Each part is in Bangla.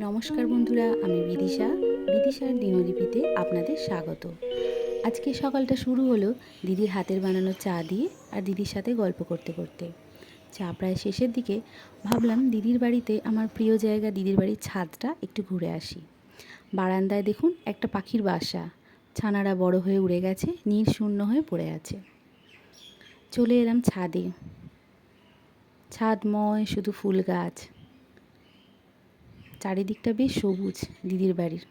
নমস্কার বন্ধুরা, আমি বিদিশা। বিদিশার দিনলিপিতে আপনাদের স্বাগত। আজকে সকালটা শুরু হলো দিদির হাতের বানানো চা দিয়ে আর দিদির সাথে গল্প করতে করতে। চা প্রায় শেষের দিকে ভাবলাম দিদির বাড়িতে আমার প্রিয় জায়গা দিদির বাড়ির ছাদটা একটু ঘুরে আসি। বারান্দায় দেখুন একটা পাখির বাসা। ছানারা বড় হয়ে উড়ে গেছে, নীল শূন্য হয়ে পড়ে আছে। চলে এলাম ছাদে। ছাদময় শুধু ফুল গাছ। চারিদিকটা বেশ সবুজ দিদির বাড়ির।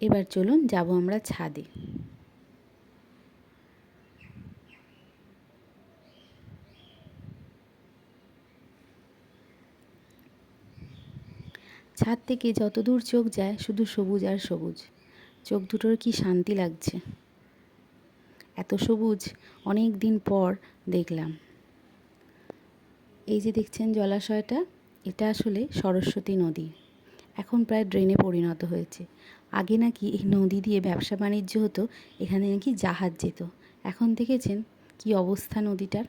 এবার চলুন যাব আমরা ছাদে। ছাদ থেকে যত দূর চোখ যায় শুধু সবুজ আর সবুজ। চোখ দুটোর কি শান্তি লাগছে? এত সবুজ অনেক দিন পর দেখলাম। এই যে দেখছেন জলাশয়টা এটা আসলে সরস্বতী নদী। এখন প্রায় ড্রেনে পরিণত হয়েছে। আগে নাকি এই নদী দিয়ে ব্যবসা বাণিজ্য হতো, এখানে নাকি জাহাজ যেত। এখন দেখেছেন কি অবস্থা নদীটার?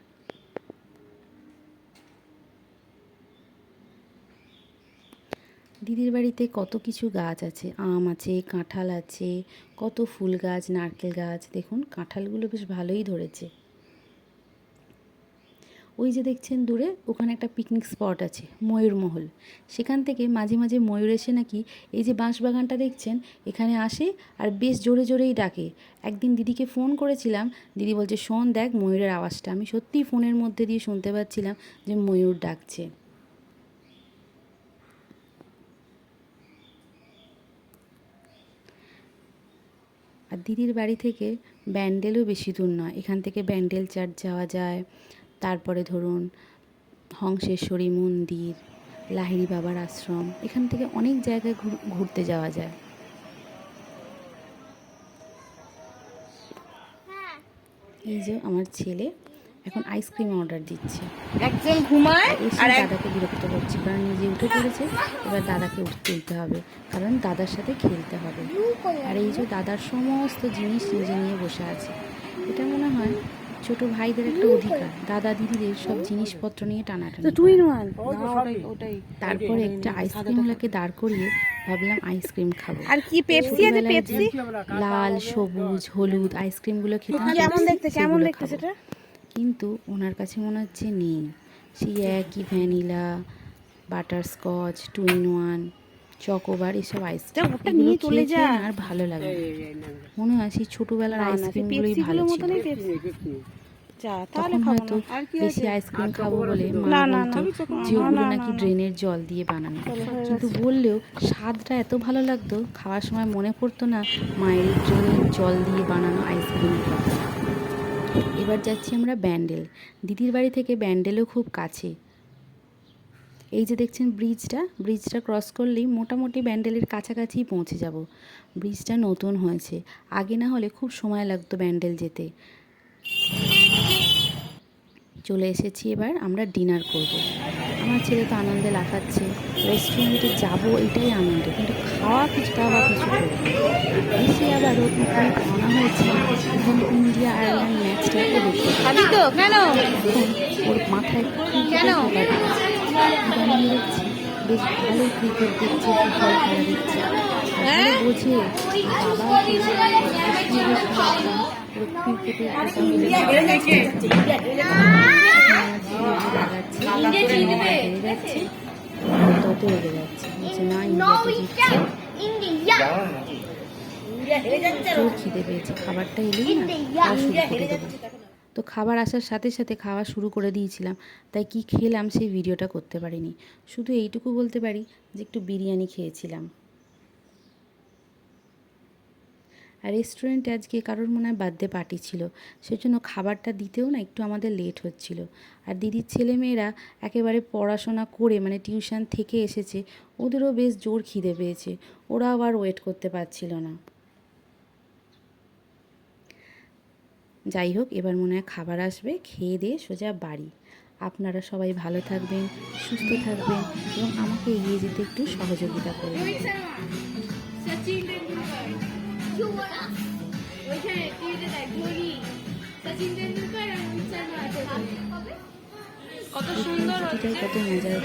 দিদির বাড়িতে কত কিছু গাছ আছে, আম আছে, কাঁঠাল আছে, কত ফুল গাছ, নারকেল গাছ, দেখুন কাঁঠালগুলো বেশ ভালোই ধরেছে। ওই যে দেখছেন দূরে, ওখানে একটা পিকনিক স্পট আছে ময়ূরমহল সেখান থেকে মাঝে মাঝে ময়ূর এসে নাকি এই যে বাঁশবাগানটা দেখছেন, এখানে আসে আর বেশ জোরে জোরেই ডাকে। একদিন দিদিকে ফোন করেছিলাম, দিদি বলছে, শোন দেখ ময়ূরের আওয়াজটা। আমি সত্যিই ফোনের মধ্যে দিয়ে শুনতে পাচ্ছিলাম যে ময়ূর ডাকছে। আর দিদির বাড়ি থেকে ব্যান্ডেলও বেশি দূর নয়। এখান থেকে ব্যান্ডেল চার্চ যাওয়া যায় তারপরে ধরুন হংসেশ্বরী মন্দির লাহিড়ি বাবার আশ্রম এখান থেকে অনেক জায়গায় ঘুরতে যাওয়া যায়। এই যে আমার ছেলে এখন আইসক্রিম অর্ডার দিচ্ছে। একজন ঘুমায় আর দাদাকে বিরক্ত করছে কারণ নিজে উঠে পড়েছে এবার দাদাকে উঠে তুলতে হবে কারণ দাদার সাথে খেলতে হবে। আর এই যে দাদার সমস্ত জিনিস নিজে নিয়ে বসে আছে এটা মনে হয় ছোট ভাইদের একটা অধিকার। দাদা দিদিদের সব জিনিসপত্র নিয়ে টানাটানি। ওয়ান ওটাই তারপরে একটা আইসক্রিমওয়ালাকে দাঁড় করিয়ে ভাবলাম আইসক্রিম খাব। আর কি পেপসি আছে পেপসি লাল সবুজ হলুদ আইসক্রিমগুলো খেতে কেমন দেখতে কেমন দেখতে সেটা? কিন্তু ওনার কাছে মনে হচ্ছে নেই। সেই একই vanilla butterscotch two in one chocobar এসব আইসক্রিম ওটা নিয়ে চলে যা। আর ভালো লাগে মনে হয় সেই ছোটবেলার আইসক্রিমগুলোই ভালো ছিল। তখন হয়তো না। আর কি বেশি আইসক্রিম খাব বলে মা বলতো যে ওগুলো নাকি। ড্রেনের জল দিয়ে বানানো। কিন্তু বললেও স্বাদটা এত ভালো লাগতো খাওয়ার সময় মনে পড়তো না মায়ের ড্রেনের জল দিয়ে বানানো আইসক্রিমের কথা এবার যাচ্ছি আমরা ব্যান্ডেল। দিদির বাড়ি থেকে ব্যান্ডেলও খুব কাছে। এই যে দেখছেন ব্রিজটা ব্রিজটা ক্রস করলেই মোটামুটি ব্যান্ডেলের কাছাকাছি পৌঁছে যাব। ব্রিজটা নতুন হয়েছে। আগে না হলে খুব সময় লাগতো ব্যান্ডেল যেতে। চলে এসেছি এবার আমরা ডিনার করব। আমার ছেলে তো আনন্দে লাফাচ্ছে। রেস্টুরেন্টে যাব এটাই আনন্দ কিন্তু খাওয়া কিছুটা আবার কিছু করব এসে আবার ওর মুখে খাওয়ানো হয়েছে। এখন ইন্ডিয়া আয়ারল্যান্ড ম্যাচটা ও দেখতে পাবে। খাবি তো কেন? এখন ওর মাথায় কেন? দেখছি বেশ ভালো ক্রিকেট দেখছে ফুটবল খেলা দেখছে। হ্যাঁ? বোঝে। তত যাচ্ছে। বলছে না ইন্ডিয়া খিদে পেয়েছে। খাবারটা এলেই না শুরু করে দেবো। তো খাবার আসার সাথে সাথে খাওয়া শুরু করে দিয়েছিলাম। তাই কি খেলাম সেই ভিডিওটা করতে পারিনি। শুধু এইটুকু বলতে পারি যে একটু বিরিয়ানি খেয়েছিলাম। আর রেস্টুরেন্টে আজকে কারোর মনে হয় বার্থডে পার্টি ছিল। সেজন্য খাবারটা দিতেও না একটু আমাদের লেট হচ্ছিল। আর দিদির ছেলেমেয়েরা একেবারে পড়াশোনা করে মানে টিউশন থেকে এসেছে, ওদেরও বেশ জোর খিদে পেয়েছে। ওরা আবার ওয়েট করতে পারছিল না। যাই হোক এবার মনে হয় খাবার আসবে খেয়ে দিয়ে সোজা বাড়ি। আপনারা সবাই ভালো থাকবেন সুস্থ থাকবেন এবং আমাকে এগিয়ে যেতে একটু সহযোগিতা করবেন। কত সুন্দর কত মজার